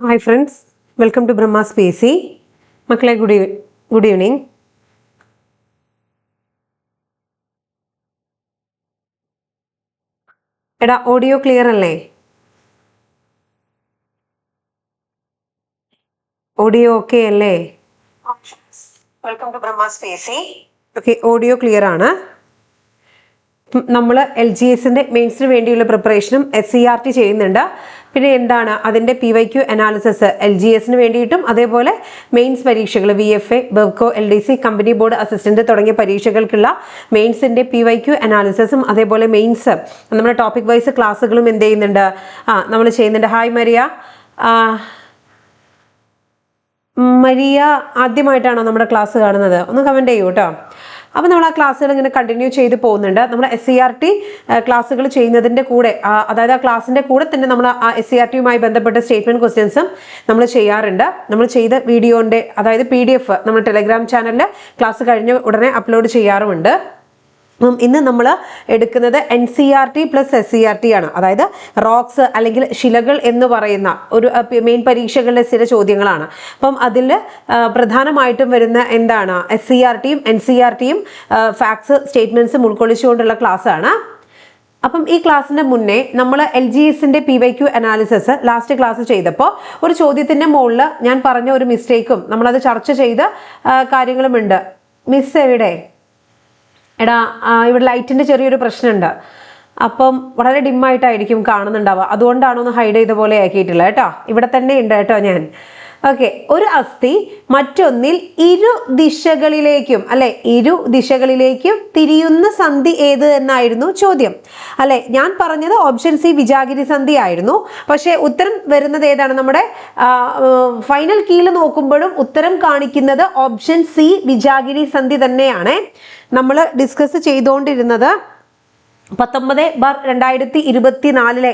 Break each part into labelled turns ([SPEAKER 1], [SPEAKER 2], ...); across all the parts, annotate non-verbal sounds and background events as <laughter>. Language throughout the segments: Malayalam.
[SPEAKER 1] Hi friends welcome to Brahmas P C മക്കളെ ഗുഡ് ഗുഡ് ഈവനിങ് എടാ ഓഡിയോ ക്ലിയർ അല്ലേ? ഓഡിയോ ഓക്കെ അല്ലേ? Welcome to Brahmas P C okay audio clear ആണ്. നമ്മൾ എൽ ജി എസിന്റെ മെയിൻസിന് വേണ്ടിയുള്ള പ്രിപ്പറേഷനും എസ് സി ആർ ടി ചെയ്യുന്നുണ്ട്. പിന്നെ എന്താണ് അതിന്റെ P Y Q analysis L G എസിന് വേണ്ടിയിട്ടും അതേപോലെ മെയിൻസ് പരീക്ഷകൾ V F A Bevco L D C company board assistant തുടങ്ങിയ പരീക്ഷകൾക്കുള്ള മെയിൻസിന്റെ പി വൈ ക്യു അനാലിസിസും അതേപോലെ മെയിൻസ് നമ്മുടെ ടോപ്പിക് വൈസ് ക്ലാസ്സുകളും എന്ത് ചെയ്യുന്നുണ്ട്? ആ നമ്മൾ ചെയ്യുന്നുണ്ട്. ഹായ് മരിയ മരിയ ആദ്യമായിട്ടാണോ നമ്മുടെ ക്ലാസ് കാണുന്നത്? ഒന്ന് കമന്റ് ചെയ്യൂ കേട്ടോ അപ്പോൾ നമ്മൾ ആ ക്ലാസ്സുകൾ ഇങ്ങനെ കണ്ടിന്യൂ ചെയ്ത് പോകുന്നുണ്ട്. നമ്മൾ എസ് സി ആർ ടി ക്ലാസ്സുകൾ ചെയ്യുന്നതിന്റെ കൂടെ അതായത് ആ ക്ലാസ്സിന്റെ കൂടെ തന്നെ നമ്മൾ ആ എസ് സി ആർ ടിയുമായി ബന്ധപ്പെട്ട സ്റ്റേറ്റ്മെന്റ് ക്വസ്റ്റ്യൻസും നമ്മൾ ചെയ്യാറുണ്ട്. നമ്മൾ ചെയ്ത വീഡിയോന്റെ അതായത് പി ഡി എഫ് നമ്മൾ ടെലഗ്രാം ചാനലിൽ ക്ലാസ് കഴിഞ്ഞ ഉടനെ അപ്ലോഡ് ചെയ്യാറുമുണ്ട്. ഇന്ന് നമ്മൾ എടുക്കുന്നത് N C R T plus S C R T ആണ്. അതായത് റോക്സ് അല്ലെങ്കിൽ ശിലകൾ എന്ന് പറയുന്ന ഒരു മെയിൻ പരീക്ഷകളുടെ ചില ചോദ്യങ്ങളാണ്. അപ്പം അതിൽ പ്രധാനമായിട്ടും വരുന്ന എന്താണ്? എസ് സി ആർ ടിയും എൻ സി ആർ ടിയും ഫാക്ട്സ് സ്റ്റേറ്റ്മെന്റ്സും ഉൾക്കൊള്ളിച്ചുകൊണ്ടുള്ള ക്ലാസ് ആണ്. അപ്പം ഈ ക്ലാസ്സിന്റെ മുന്നേ നമ്മൾ എൽ ജി എസിന്റെ P Y Q analysis last class ചെയ്തപ്പോൾ ഒരു ചോദ്യത്തിന്റെ മുകളിൽ ഞാൻ പറഞ്ഞ ഒരു മിസ്റ്റേക്കും നമ്മളത് ചർച്ച ചെയ്ത കാര്യങ്ങളുമുണ്ട്. മിസ് എവിടെ? എടാ ഇവിടെ ലൈറ്റിന്റെ ചെറിയൊരു പ്രശ്നമുണ്ട്. അപ്പം വളരെ ഡിമ്മായിട്ടായിരിക്കും കാണുന്നുണ്ടാവുക. അതുകൊണ്ടാണോ ഒന്ന് ഹൈഡ് ചെയ്ത പോലെ ആക്കിയിട്ടുള്ളത് കേട്ടോ. ഇവിടെ തന്നെ ഉണ്ട് കേട്ടോ ഞാൻ. ഓക്കെ ഒരു അസ്ഥി മറ്റൊന്നിൽ ഇരു ദിശകളിലേക്കും അല്ലെ? ഇരു ദിശകളിലേക്കും തിരിയുന്ന സന്ധി ഏത് എന്നായിരുന്നു ചോദ്യം. അല്ലെ ഞാൻ പറഞ്ഞത് ഓപ്ഷൻ സി വിജാഗിരി സന്ധി ആയിരുന്നു. പക്ഷേ ഉത്തരം വരുന്നത് ഏതാണ് നമ്മുടെ ഫൈനൽ കീയിൽ നോക്കുമ്പോഴും ഉത്തരം കാണിക്കുന്നത് ഓപ്ഷൻ സി വിജാഗിരി സന്ധി തന്നെയാണ്. നമ്മൾ ഡിസ്കസ് ചെയ്തുകൊണ്ടിരുന്നത് പത്തൊമ്പത് ബാർ രണ്ടായിരത്തി ഇരുപത്തി നാലിലെ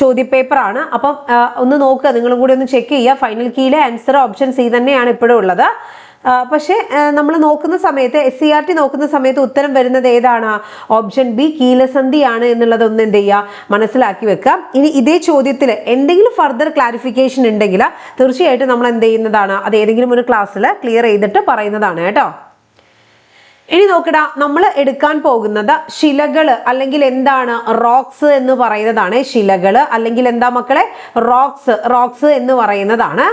[SPEAKER 1] ചോദ്യപേപ്പറാണ്. അപ്പം ഒന്ന് നോക്കുക. നിങ്ങളും കൂടി ഒന്ന് ചെക്ക് ചെയ്യുക. ഫൈനൽ കീയിലെ ആൻസർ ഓപ്ഷൻ സി തന്നെയാണ് ഇപ്പോഴും ഉള്ളത്. പക്ഷേ നമ്മൾ നോക്കുന്ന സമയത്ത് എസ് സി ആർ ടി നോക്കുന്ന സമയത്ത് ഉത്തരം വരുന്നത് ഏതാണ്? ഓപ്ഷൻ ബി കീലസന്ധിയാണ് എന്നുള്ളത് ഒന്ന് എന്ത് ചെയ്യുക? മനസ്സിലാക്കി വെക്കുക. ഇനി ഇതേ ചോദ്യത്തിൽ എന്തെങ്കിലും ഫർദർ ക്ലാരിഫിക്കേഷൻ ഉണ്ടെങ്കിൽ തീർച്ചയായിട്ടും നമ്മൾ എന്ത് ചെയ്യുന്നതാണ്? അത് ഏതെങ്കിലും ഒരു ക്ലാസ്സിൽ ക്ലിയർ ചെയ്തിട്ട് പറയുന്നതാണ് കേട്ടോ. ഇനി നോക്കടാ നമ്മൾ എടുക്കാൻ പോകുന്നത് ശിലകൾ അല്ലെങ്കിൽ എന്താണ് റോക്സ് എന്ന് പറയുന്നതാണ് ശിലകൾ അല്ലെങ്കിൽ എന്താ മക്കളെ? റോക്സ് റോക്സ് എന്ന് പറയുന്നതാണ്.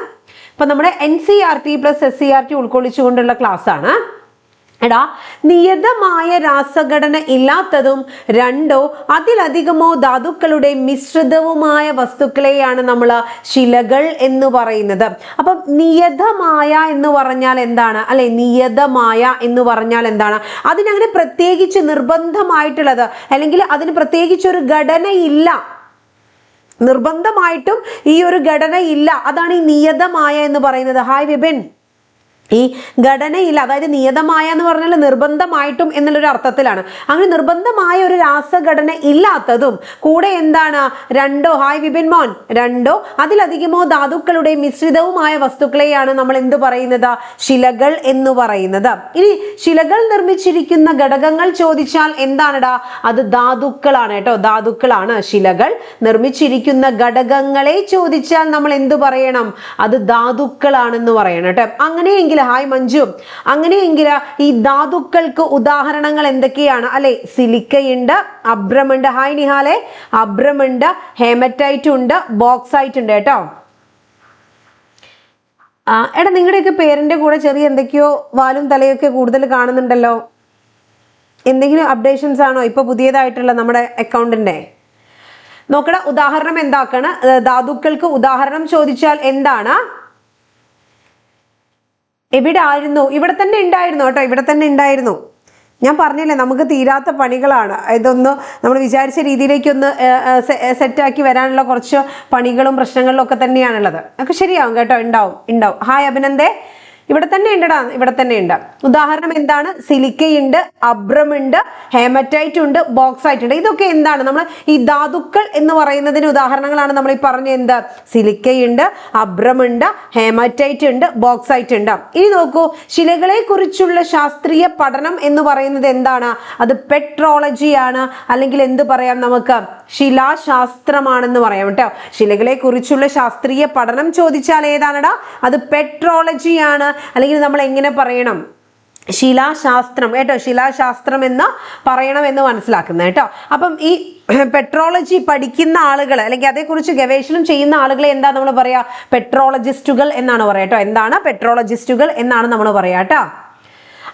[SPEAKER 1] ഇപ്പൊ നമ്മുടെ N C R T plus S C R T ഉൾക്കൊള്ളിച്ചുകൊണ്ടുള്ള class ആണ്. എടാ നിയതമായ രാസഘടന ഇല്ലാത്തതും രണ്ടോ അതിലധികമോ ധാതുക്കളുടെ മിശ്രിതവുമായ വസ്തുക്കളെയാണ് നമ്മൾ ശിലകൾ എന്ന് പറയുന്നത്. അപ്പം നിയതമായ എന്ന് പറഞ്ഞാൽ എന്താണ്? അല്ലെ നിയതമായ എന്ന് പറഞ്ഞാൽ എന്താണ്? അതിനങ്ങനെ പ്രത്യേകിച്ച് നിർബന്ധമായിട്ടുള്ളത് അല്ലെങ്കിൽ അതിന് പ്രത്യേകിച്ച് ഒരു ഘടനയില്ല. നിർബന്ധമായിട്ടും ഈ ഒരു ഘടനയില്ല. അതാണ് ഈ നിയതമായ എന്ന് പറയുന്നത്. ഹായ് വിപിൻ. ഈ ഘടനയിൽ അതായത് നിയതമായ എന്ന് പറഞ്ഞാൽ നിർബന്ധമായിട്ടും എന്നുള്ളൊരു അർത്ഥത്തിലാണ്. അങ്ങനെ നിർബന്ധമായ ഒരു രാസഘടന ഇല്ലാത്തതും കൂടെ എന്താണ്? രണ്ടോ ഹായ് വിപിൻ മോൻ രണ്ടോ അതിലധികമോ ധാതുക്കളുടെ മിശ്രിതവുമായ വസ്തുക്കളെയാണ് നമ്മൾ എന്ത് പറയുന്നത്? ശിലകൾ എന്ന് പറയുന്നത്. ഇനി ശിലകൾ നിർമ്മിച്ചിരിക്കുന്ന ഘടകങ്ങൾ ചോദിച്ചാൽ എന്താണടാ? അത് ധാതുക്കളാണ് കേട്ടോ ധാതുക്കളാണ് ശിലകൾ. നിർമ്മിച്ചിരിക്കുന്ന ഘടകങ്ങളെ ചോദിച്ചാൽ നമ്മൾ എന്തു പറയണം? അത് ധാതുക്കളാണെന്ന് പറയണം കേട്ടോ. അങ്ങനെയെങ്കിൽ ഹായ് മഞ്ജു. അങ്ങനെയെങ്കിൽ ഈ ധാതുക്കൾക്ക് ഉദാഹരണങ്ങൾ എന്തൊക്കെയാണ്? അല്ലെ സിലിക്കയുണ്ട് അബ്രമുണ്ട്. ഹായ് നിഹാലെ. അബ്രമുണ്ട് ഹേമറ്റൈറ്റ് ഉണ്ട് ബോക്സൈറ്റ് ഉണ്ട് കേട്ടോ. എടാ നിങ്ങളുടെയൊക്കെ പേരിന്റെ കൂടെ ചെറിയ എന്തൊക്കെയോ വാലും തലയൊക്കെ കൂടുതൽ കാണുന്നുണ്ടല്ലോ. എന്തെങ്കിലും അപ്ഡേഷൻസ് ആണോ ഇപ്പൊ പുതിയതായിട്ടുള്ള നമ്മുടെ അക്കൗണ്ടിന്റെ നോക്കട ഉദാഹരണം എന്താക്കാണ്? ധാതുക്കൾക്ക് ഉദാഹരണം ചോദിച്ചാൽ എന്താണ്? എവിടെ ആയിരുന്നു ഇവിടെ തന്നെ ഉണ്ടായിരുന്നു കേട്ടോ ഇവിടെ തന്നെ ഉണ്ടായിരുന്നു. ഞാൻ പറഞ്ഞില്ലേ നമുക്ക് തീരാത്ത പണികളാണ്. ഇതൊന്ന് നമ്മൾ വിചാരിച്ച രീതിയിലേക്കൊന്ന് സെറ്റാക്കി വരാനുള്ള കുറച്ച് പണികളും പ്രശ്നങ്ങളിലും ഒക്കെ തന്നെയാണുള്ളത്. ഒക്കെ ശരിയാവും കേട്ടോ ഉണ്ടാവും ഉണ്ടാവും. ഹായ് അഭിനന്ദേ. ഇവിടെ തന്നെ ഉണ്ടടാ ഇവിടെ തന്നെ ഉണ്ട്. ഉദാഹരണം എന്താണ്? സിലിക്കയുണ്ട് അബ്രമുണ്ട് ഹേമറ്റൈറ്റ് ഉണ്ട് ബോക്സൈറ്റ് ഉണ്ട് ഇതൊക്കെ എന്താണ്? നമ്മൾ ഈ ധാതുക്കൾ എന്ന് പറയുന്നതിന് ഉദാഹരണങ്ങളാണ് നമ്മൾ ഈ പറഞ്ഞ എന്ത്? സിലിക്കയുണ്ട് അബ്രമുണ്ട് ഹേമറ്റൈറ്റ് ഉണ്ട് ബോക്സൈറ്റ് ഉണ്ട് ഇനി നോക്കൂ ശിലകളെ കുറിച്ചുള്ള ശാസ്ത്രീയ പഠനം എന്ന് പറയുന്നത് എന്താണ്? അത് പെട്രോളജിയാണ്. അല്ലെങ്കിൽ എന്ത് പറയാം നമുക്ക്? ശിലാശാസ്ത്രമാണെന്ന് പറയാം കേട്ടോ. ശിലകളെ കുറിച്ചുള്ള ശാസ്ത്രീയ പഠനം ചോദിച്ചാൽ ഏതാണടാ? അത് പെട്രോളജിയാണ്. അല്ലെങ്കിൽ നമ്മൾ എങ്ങനെ പറയണം? ശിലാശാസ്ത്രം കേട്ടോ? ശിലാശാസ്ത്രം എന്ന് പറയണമെന്ന് മനസ്സിലാക്കുന്നത് കേട്ടോ? അപ്പം ഈ <clears throat> പെട്രോളജി പഠിക്കുന്ന ആളുകൾ അല്ലെങ്കിൽ അതേക്കുറിച്ച് ഗവേഷണം ചെയ്യുന്ന ആളുകളെ എന്താ നമ്മൾ പറയാ? പെട്രോളജിസ്റ്റുകൾ എന്നാണ് പറയാം കേട്ടോ? എന്താണ് പെട്രോളജിസ്റ്റുകൾ എന്നാണ് നമ്മൾ പറയാം കേട്ടോ?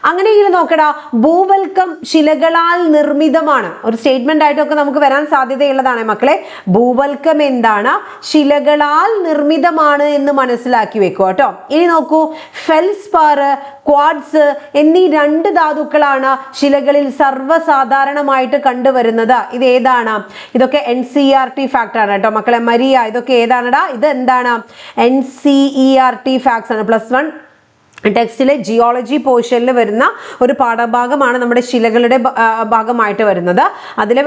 [SPEAKER 1] അങ്ങനെയെങ്കിൽ നോക്കടാ ഭൂവൽക്കം ശിലകളാൽ നിർമ്മിതമാണ്. ഒരു സ്റ്റേറ്റ്മെന്റ് ആയിട്ടൊക്കെ നമുക്ക് വരാൻ സാധ്യതയുള്ളതാണ് മക്കളെ. ഭൂവൽക്കം എന്താണ്? ശിലകളാൽ നിർമ്മിതമാണ് എന്ന് മനസ്സിലാക്കി വെക്കുക കേട്ടോ. ഇനി നോക്കൂ ഫെൽസ്പാർ ക്വാഡ്സ് എന്നീ രണ്ട് ധാതുക്കളാണ് ശിലകളിൽ സർവസാധാരണമായിട്ട് കണ്ടുവരുന്നത്. ഇത് ഏതാണ്? ഇതൊക്കെ N C R T fact ആണ് കേട്ടോ മക്കളെ. മരിയ ഇതൊക്കെ ഏതാണടാ? ഇത് എന്താണ് N C E R T facts ആണ്. പ്ലസ് വൺ ടെക്സ്റ്റിലെ ജിയോളജി പോർഷനിൽ വരുന്ന ഒരു പാഠഭാഗമാണ് നമ്മുടെ ശിലകളുടെ ഭാഗമായിട്ട് വരുന്നത്. അതിലെ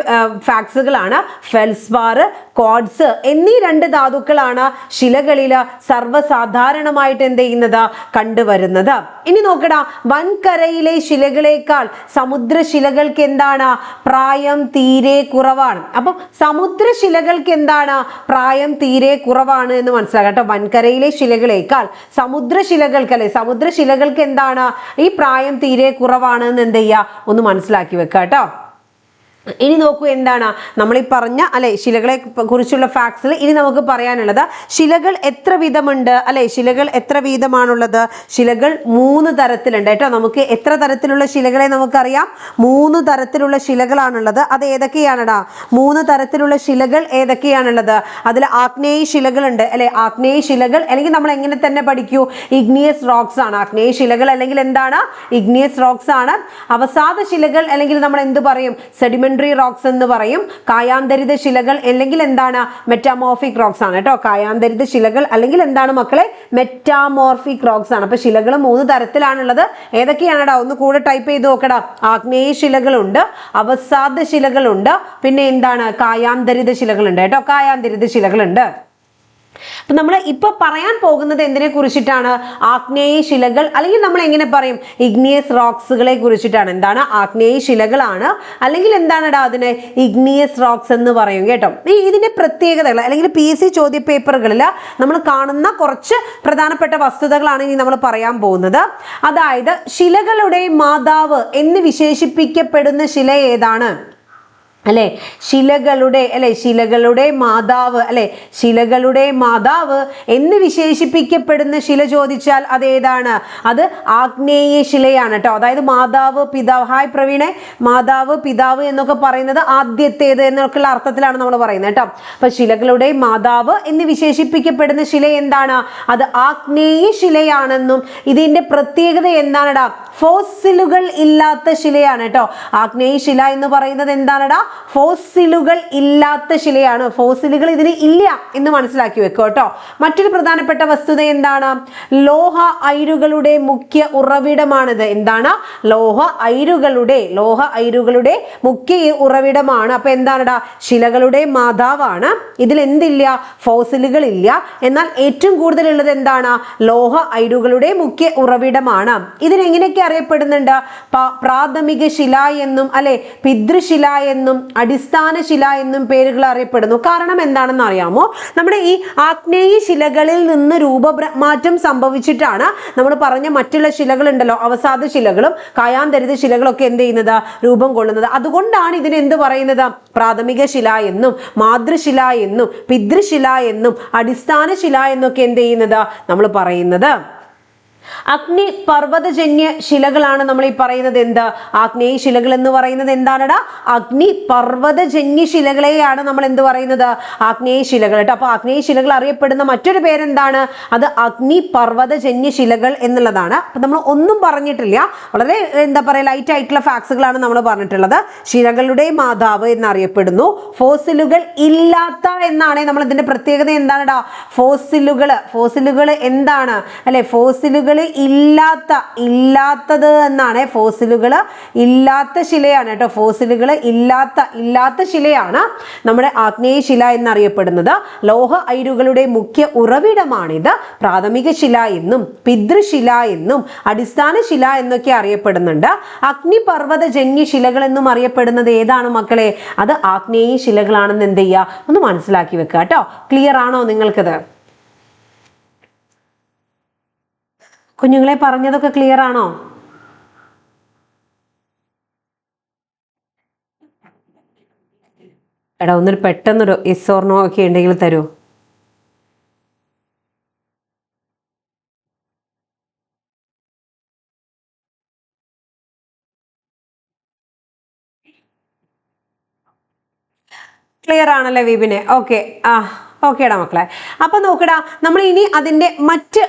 [SPEAKER 1] ഫാക്സുകളാണ് ഫെൽസ്പാർ കോഡ്സ് എന്നീ രണ്ട് ധാതുക്കളാണ് ശിലകളിൽ സർവസാധാരണമായിട്ട് എന്ത് ചെയ്യുന്നത്? കണ്ടുവരുന്നത്. ഇനി നോക്കടാ വൻകരയിലെ ശിലകളേക്കാൾ സമുദ്ര ശിലകൾക്ക് എന്താണ്? പ്രായം തീരെ കുറവാണ്. അപ്പം സമുദ്ര ശിലകൾക്ക് എന്താണ്? പ്രായം തീരെ കുറവാണ് എന്ന് മനസ്സിലാക്കാം കേട്ടോ. വൻകരയിലെ ശിലകളേക്കാൾ സമുദ്ര ശിലകൾക്ക് അല്ലെ? സമുദ്ര ശിലകൾക്ക് എന്താണ് ഈ പ്രായം തീരെ കുറവാണ് എന്ന് എന്ത് ചെയ്യുക ഒന്ന് മനസ്സിലാക്കി വെക്കുക കേട്ടോ ഇനി നോക്കൂ എന്താണ് നമ്മൾ ഈ പറഞ്ഞ അല്ലെ ശിലകളെ കുറിച്ചുള്ള ഫാക്ട്സിൽ ഇനി നമുക്ക് പറയാനുള്ളത് ശിലകൾ എത്ര വിധമുണ്ട് അല്ലെ ശിലകൾ എത്ര വീതമാണുള്ളത്? ശിലകൾ മൂന്ന് തരത്തിലുണ്ട് കേട്ടോ. നമുക്ക് എത്ര തരത്തിലുള്ള ശിലകളെ നമുക്കറിയാം? മൂന്ന് തരത്തിലുള്ള ശിലകളാണുള്ളത്. അത് ഏതൊക്കെയാണടാ? മൂന്ന് തരത്തിലുള്ള ശിലകൾ ഏതൊക്കെയാണുള്ളത്? അതിൽ ആഗ്നേയ ശിലകളുണ്ട് അല്ലെ? ആഗ്നേയ ശിലകൾ അല്ലെങ്കിൽ നമ്മൾ എങ്ങനെ തന്നെ പഠിക്കൂ? ഇഗ്നിയസ് റോക്സ് ആണ്. ആഗ്നേയ ശിലകൾ അല്ലെങ്കിൽ എന്താണ്? ഇഗ്നിയസ് റോക്സ് ആണ്. അവസാദ ശിലകൾ അല്ലെങ്കിൽ നമ്മൾ എന്ത് പറയും? സെഡിമെന്ററി റോക്സ് എന്ന് പറയും. കായാന്തരിത ശിലകൾ അല്ലെങ്കിൽ എന്താണ്? മെറ്റാമോർഫിക് റോക്സ് ആണ് കേട്ടോ. കായാന്തരിത ശിലകൾ അല്ലെങ്കിൽ എന്താണ് മക്കളെ? മെറ്റാമോർഫിക് റോക്സ് ആണ്. അപ്പൊ ശിലകൾ മൂന്ന് തരത്തിലാണുള്ളത്. ഏതൊക്കെയാണെടാ? ഒന്ന് കൂടെ ടൈപ്പ് ചെയ്ത് നോക്കടാ. ആഗ്നേയ ശിലകളുണ്ട് അവസാദ ശിലകളുണ്ട് പിന്നെ എന്താണ്? കായാന്തരിത ശിലകളുണ്ട് കേട്ടോ. കായാന്തരിത ശിലകളുണ്ട്. അപ്പൊ നമ്മൾ ഇപ്പൊ പറയാൻ പോകുന്നത് എന്തിനെ കുറിച്ചിട്ടാണ്? ആഗ്നേയ ശിലകൾ അല്ലെങ്കിൽ നമ്മൾ എങ്ങനെ പറയും? ഇഗ്നിയസ് റോക്സുകളെ കുറിച്ചിട്ടാണ്. എന്താണ്? ആഗ്നേയ ശിലകളാണ്. അല്ലെങ്കിൽ എന്താണെടാ അതിന്? ഇഗ്നിയസ് റോക്സ് എന്ന് പറയും കേട്ടോ. ഈ ഇതിന്റെ പ്രത്യേകതകൾ അല്ലെങ്കിൽ പി എസ് സി ചോദ്യ പേപ്പറുകളിൽ നമ്മൾ കാണുന്ന കുറച്ച് പ്രധാനപ്പെട്ട വസ്തുതകളാണ് ഇനി നമ്മൾ പറയാൻ പോകുന്നത്. അതായത് ശിലകളുടെ മാതാവ് എന്ന് വിശേഷിപ്പിക്കപ്പെടുന്ന ശില ഏതാണ്? അല്ലെ? ശിലകളുടെ അല്ലെ? ശിലകളുടെ മാതാവ് അല്ലെ? ശിലകളുടെ മാതാവ് എന്ന് വിശേഷിപ്പിക്കപ്പെടുന്ന ശില ചോദിച്ചാൽ അതേതാണ്? അത് ആഗ്നേയ ശിലയാണ് കേട്ടോ അതായത് മാതാവ് പിതാവ്. ഹായ് പ്രവീണെ. മാതാവ് പിതാവ് എന്നൊക്കെ പറയുന്നത് ആദ്യത്തേത് എന്നൊക്കെയുള്ള അർത്ഥത്തിലാണ് നമ്മൾ പറയുന്നത് കേട്ടോ അപ്പൊ ശിലകളുടെ മാതാവ് എന്ന് വിശേഷിപ്പിക്കപ്പെടുന്ന ശില എന്താണ്? അത് ആഗ്നേയ ശിലയാണെന്നും ഇതിന്റെ പ്രത്യേകത എന്താണടാ? ഫോസിലുകൾ ഇല്ലാത്ത ശിലയാണ് കേട്ടോ ആഗ്നേയ ശില എന്ന് പറയുന്നത് എന്താണെടാ? ഫോസിലുകൾ ഇല്ലാത്ത ശിലയാണ്. ഫോസിലുകൾ ഇതിന് ഇല്ല എന്ന് മനസ്സിലാക്കി വെക്കുക കേട്ടോ. മറ്റൊരു പ്രധാനപ്പെട്ട വസ്തുത എന്താണ്? ലോഹ ഐരുകളുടെ മുഖ്യ ഉറവിടമാണിത്. എന്താണ്? ലോഹ ഐരുകളുടെ ലോഹ ഐരുകളുടെ മുഖ്യ ഉറവിടമാണ്. അപ്പൊ എന്താണ് ശിലകളുടെ മാതാവാണ്. ഇതിൽ എന്തില്ല? ഫോസിലുകൾ ഇല്ല. എന്നാൽ ഏറ്റവും കൂടുതൽ ഉള്ളത് എന്താണ്? ലോഹ ഐരുകളുടെ മുഖ്യ ഉറവിടമാണ്. ഇതിനെങ്ങനെയൊക്കെ അറിയപ്പെടുന്നുണ്ട്? പ്രാഥമിക ശില എന്നും അല്ലെ പിതൃശില എന്നും അടിസ്ഥാന ശില എന്നും പേരുകൾ അറിയപ്പെടുന്നു. കാരണം എന്താണെന്ന് അറിയാമോ? നമ്മുടെ ഈ ആഗ്നേയ ശിലകളിൽ നിന്ന് രൂപമാറ്റം സംഭവിച്ചിട്ടാണ് നമ്മൾ പറഞ്ഞ മറ്റുള്ള ശിലകൾ ഉണ്ടല്ലോ അവസാദ ശിലകളും കായാന്തരിത ശിലകളൊക്കെ എന്ത് ചെയ്യുന്നത്? രൂപം കൊള്ളുന്നത്. അതുകൊണ്ടാണ് ഇതിന് എന്ത് പറയുന്നത്? പ്രാഥമിക ശില എന്നും മാതൃശില എന്നും പിതൃശില എന്നും അടിസ്ഥാന ശില എന്നൊക്കെ എന്ത് ചെയ്യുന്നത്? നമ്മൾ പറയുന്നത് അഗ്നി പർവതജന്യ ശിലകളാണ് നമ്മൾ ഈ പറയുന്നത് എന്ത്? ആഗ്നേയ ശിലകൾ എന്ന് പറയുന്നത് എന്താണടാ? അഗ്നി പർവതജന്യ ശിലകളെയാണ് നമ്മൾ എന്ത് പറയുന്നത്? ആഗ്നേയ ശിലകൾ കേട്ടോ. അപ്പൊ ആഗ്നേയ ശിലകൾ അറിയപ്പെടുന്ന മറ്റൊരു പേരെന്താണ്? അത് അഗ്നി പർവതജന്യ ശിലകൾ എന്നുള്ളതാണ്. അപ്പൊ നമ്മൾ ഒന്നും പറഞ്ഞിട്ടില്ല. വളരെ എന്താ പറയുക ലൈറ്റ് ആയിട്ടുള്ള ഫാക്സുകളാണ് നമ്മൾ പറഞ്ഞിട്ടുള്ളത്. ശിലകളുടെ മാതാവ് എന്നറിയപ്പെടുന്നു. ഫോസിലുകൾ ഇല്ലാത്ത എന്നാണ് നമ്മൾ ഇതിന്റെ പ്രത്യേകത എന്താണ് ഫോസിലുകൾ ഫോസിലുകൾ എന്താണ്? അല്ലെ ഫോസിലുകൾ ഇല്ലാത്ത ഇല്ലാത്തത് എന്നാണ് ഫോസിലുകൾ ഇല്ലാത്ത ശിലയാണ് കേട്ടോ. ഫോസിലുകൾ ഇല്ലാത്ത ഇല്ലാത്ത ശിലയാണ് നമ്മുടെ ആഗ്നേയ ശില എന്നറിയപ്പെടുന്നത്. ലോഹ അയിരുകളുടെ മുഖ്യ ഉറവിടമാണിത്. പ്രാഥമിക ശില എന്നും പിതൃശില എന്നും അടിസ്ഥാന ശില എന്നൊക്കെ അറിയപ്പെടുന്നുണ്ട്. അഗ്നിപർവത ജന്യ ശിലകൾ എന്നും അറിയപ്പെടുന്നത് ഏതാണ് മക്കളെ? അത് ആഗ്നേയ ശിലകളാണെന്ന് എന്ത് ചെയ്യുക? ഒന്ന് മനസ്സിലാക്കി വെക്കുക കേട്ടോ. ക്ലിയർ ആണോ നിങ്ങൾക്കത്? കുഞ്ഞുങ്ങളെ പറഞ്ഞതൊക്കെ ക്ലിയർ ആണോ? എടാ ഒന്നൊരു പെട്ടെന്നൊരു ഇസ് ഓർ നോ ഒക്കെ ഉണ്ടെങ്കിൽ തരൂ. ക്ലിയർ ആണല്ലേ വിപിനെ? ഓക്കെ ആ. ഓക്കേടാ മക്കളെ. അപ്പൊ നോക്കടാ നമ്മൾ ഇനി അതിന്റെ മറ്റ്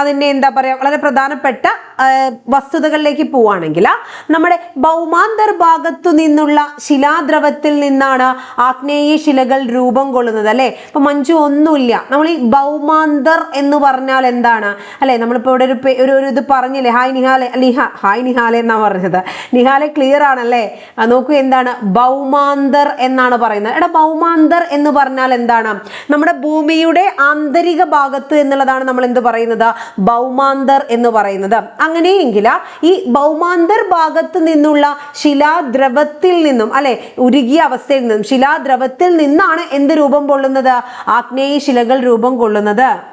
[SPEAKER 1] അതിന്റെ എന്താ പറയാ വളരെ പ്രധാനപ്പെട്ട വസ്തുതകളിലേക്ക് പോവാണെങ്കിൽ നമ്മുടെ ഭൗമാന്തർ ഭാഗത്തു നിന്നുള്ള ശിലാദ്രവത്തിൽ നിന്നാണ് ആഗ്നേയ ശിലകൾ രൂപം കൊള്ളുന്നത് അല്ലേ? ഇപ്പൊ മഞ്ജു ഒന്നുമില്ല. നമ്മൾ ഈ ഭൗമാന്തർ എന്ന് പറഞ്ഞാൽ എന്താണ്? അല്ലെ നമ്മളിപ്പോ ഇവിടെ ഒരു ഒരു ഇത് പറഞ്ഞില്ലേ? ഹായ് നിഹാലെ നിഹ ഹായ് നിഹാലെ എന്നാ പറഞ്ഞത്? നിഹാലെ ക്ലിയർ ആണല്ലേ? നോക്കൂ എന്താണ്? ഭൗമാന്തർ എന്നാണ് പറയുന്നത്. എടാ ഭൗമാന്തർ എന്ന് പറഞ്ഞാൽ എന്താണ്? നമ്മുടെ ഭൂമിയുടെ ആന്തരിക ഭാഗത്ത് എന്നുള്ളതാണ് നമ്മൾ എന്ത് പറയുന്നത്? ഭൗമാന്തർ എന്ന് പറയുന്നത്. അങ്ങനെയെങ്കിൽ ഈ ഭൗമാന്തർ ഭാഗത്ത് നിന്നുള്ള ശിലാദ്രവത്തിൽ നിന്നും അല്ലെ ഉരുകിയ അവസ്ഥയിൽ നിന്നും ശിലാദ്രവത്തിൽ നിന്നാണ് എന്ത് രൂപം കൊള്ളുന്നത്? ആഗ്നേയ ശിലകൾ രൂപം കൊള്ളുന്നത്.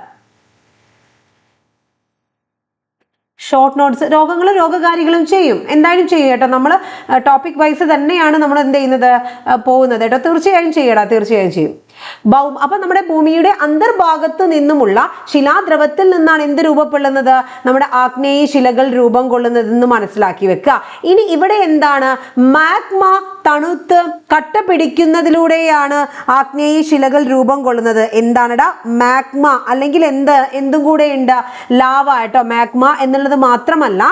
[SPEAKER 1] ഷോർട്ട് നോട്ട്സ് രോഗങ്ങളും രോഗകാരികളും ചെയ്യും. എന്തായാലും ചെയ്യും കേട്ടോ. നമ്മൾ ടോപ്പിക് വൈസ് തന്നെയാണ് നമ്മൾ എന്ത് ചെയ്യുന്നത് പോകുന്നത് കേട്ടോ. തീർച്ചയായും ചെയ്യടാ. തീർച്ചയായും ചെയ്യും. ഭൗ അപ്പൊ നമ്മുടെ ഭൂമിയുടെ അന്തർഭാഗത്ത് നിന്നുമുള്ള ശിലാദ്രവത്തിൽ നിന്നാണ് എന്ത് രൂപപ്പെടുന്നത് നമ്മുടെ ആഗ്നേയ ശിലകൾ രൂപം കൊള്ളുന്നതെന്ന് മനസ്സിലാക്കി വെക്കുക. ഇനി ഇവിടെ എന്താണ്? മാഗ്മ തണുത്ത് കട്ട പിടിക്കുന്നതിലൂടെയാണ് ആഗ്നേയ ശിലകൾ രൂപം കൊള്ളുന്നത്. എന്താണടാ? മാഗ്മ. അല്ലെങ്കിൽ എന്ത്? എന്തും കൂടെ ഉണ്ട് ലാവ കേട്ടോ. മാഗ്മ എന്നുള്ളത് മാത്രമല്ല